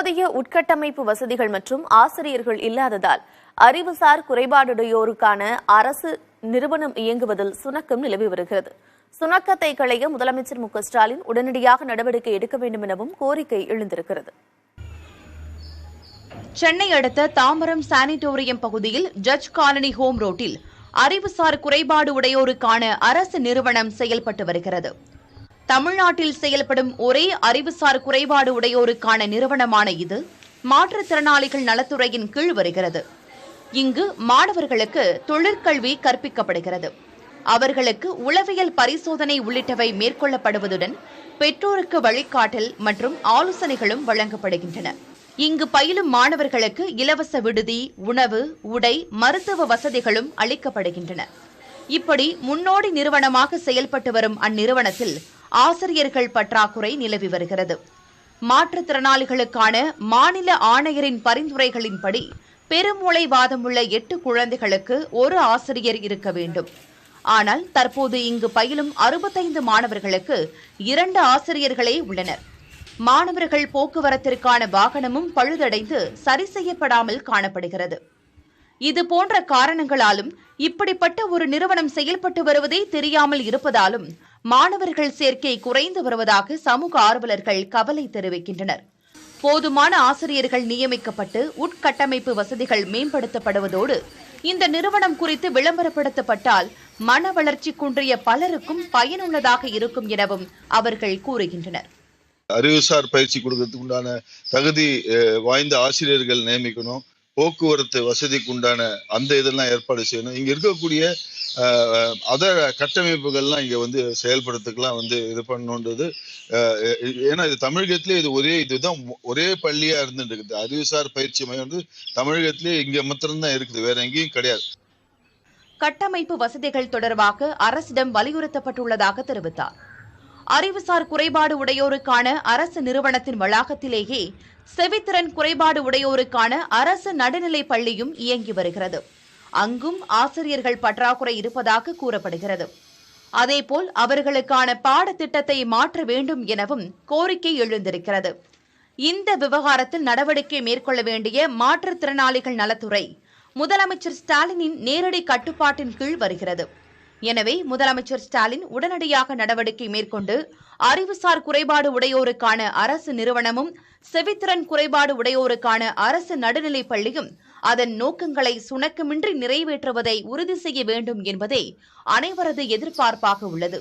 போதிய உட்கட்டமைப்பு வசதிகள் மற்றும் ஆசிரியர்கள் இல்லாததால் அறிவுசார் குறைபாடுடையோருக்கான அரசு நிறுவனம் இயங்குவதில் சுணக்கம் நிலவி வருகிறது. சுணக்கத்தை களைய முதலமைச்சர் மு ஸ்டாலின் உடனடியாக நடவடிக்கை எடுக்க வேண்டும் எனவும் கோரிக்கை எழுந்திருக்கிறது. சென்னை அடுத்த தாம்பரம் சானிட்டோரியம் பகுதியில் ஜட்ஜ் காலனி ஹோம் ரோட்டில் அறிவுசார் குறைபாடு உடையோருக்கான அரசு நிறுவனம் செயல்பட்டு வருகிறது. தமிழ்நாட்டில் செயல்படும் ஒரே அறிவுசார் குறைபாடு உடையோருக்கான நிறுவனமான இது மாற்றுத்திறனாளிகள் நலத்துறையின் கீழ் வருகிறது. இங்கு மாணவர்களுக்கு தொழிற்கல்வி கற்பிக்கப்படுகிறது. அவர்களுக்கு உளவியல் பரிசோதனை உள்ளிட்டவை மேற்கொள்ளப்படுவதுடன் பெற்றோருக்கு வழிகாட்டல் மற்றும் ஆலோசனைகளும் வழங்கப்படுகின்றன. இங்கு பயிலும் மாணவர்களுக்கு இலவச விடுதி உணவு உடை மருத்துவ வசதிகளும் அளிக்கப்படுகின்றன. இப்படி முன்னோடி நிறுவனமாக செயல்பட்டு வரும் அந்நிறுவனத்தில் ஆசிரியர்கள் பற்றாக்குறை நிலவி வருகிறது. மாற்றுத்திறனாளிகளுக்கான மாநில ஆணையரின் பரிந்துரைகளின்படி பெருமூளை வாதமுள்ள எட்டு குழந்தைகளுக்கு ஒரு ஆசிரியர் இருக்க வேண்டும். ஆனால் தற்போது இங்கு பயிலும் அறுபத்தைந்து மாணவர்களுக்கு இரண்டு ஆசிரியர்களே உள்ளனர். மாணவர்கள் போக்குவரத்திற்கான வாகனமும் பழுதடைந்து சரி செய்யப்படாமல் காணப்படுகிறது. இது போன்ற காரணங்களாலும் இப்படிப்பட்ட ஒரு நிறுவனம் செயல்பட்டு வருவதே தெரியாமல் இருப்பதாலும் மாணவர்கள் சேர்க்கை குறைந்து வருவதாக சமூக ஆர்வலர்கள் கவலை தெரிவிக்கின்றனர். போதுமான ஆசிரியர்கள் நியமிக்கப்பட்டு உட்கட்டமைப்பு வசதிகள் மேம்படுத்தப்படுவதோடு இந்த நிறுவனம் குறித்து விளம்பரப்படுத்தப்பட்டால் மன வளர்ச்சி குன்றிய பலருக்கும் பயனுள்ளதாக இருக்கும் எனவும் அவர்கள் கூறுகின்றனர். அறிவுசார் பயிற்சி கொடுக்கறதுக்கு உண்டான தகுதி அஹ், வாய்ந்த ஆசிரியர்கள் நியமிக்கணும். போக்குவரத்து வசதிக்கு உண்டான அந்த இதெல்லாம் ஏற்பாடு செய்யணும். இங்க இருக்கக்கூடிய அதர் கட்டமைப்புகள்லாம் இங்க வந்து செயல்படுறதுக்கெல்லாம் வந்து இது பண்ணணுன்றது ஏன்னா இது தமிழகத்திலே இது ஒரே இதுதான் ஒரே பள்ளியாக இருந்துட்டு இருக்குது அறிவுசார் பயிற்சி மையம் வந்து தமிழகத்திலே இங்க மாத்திரம்தான் இருக்குது வேற எங்கேயும் கிடையாது. கட்டமைப்பு வசதிகள் தொடர்பாக அரசிடம் வலியுறுத்தப்பட்டுள்ளதாக தெரிவித்தார். அறிவுசார் குறைபாடு உடையோருக்கான அரசு நிறுவனத்தின் வளாகத்திலேயே செவித்திறன் குறைபாடு உடையோருக்கான அரசு நடுநிலைப் பள்ளியும் இயங்கி வருகிறது. அங்கும் ஆசிரியர்கள் பற்றாக்குறை இருப்பதாக கூறப்படுகிறது. அதேபோல் அவர்களுக்கான பாடத்திட்டத்தை மாற்ற வேண்டும் எனவும் கோரிக்கை எழுந்திருக்கிறது. இந்த விவகாரத்தில் நடவடிக்கை மேற்கொள்ள வேண்டிய மாற்றுத்திறனாளிகள் நலத்துறை முதலமைச்சர் ஸ்டாலினின் நேரடி கட்டுப்பாட்டின் கீழ் வருகிறது. எனவே முதலமைச்சர் ஸ்டாலின் உடனடியாக நடவடிக்கை மேற்கொண்டு அறிவுசார் குறைபாடு உடையோருக்கான அரசு நிறுவனமும் செவித்திறன் குறைபாடு உடையோருக்கான அரசு நடுநிலைப் பள்ளியும் அதன் நோக்கங்களை சுணக்கமின்றி நிறைவேற்றுவதை உறுதி செய்ய வேண்டும் என்பதே அனைவரது எதிர்பார்ப்பாக உள்ளது.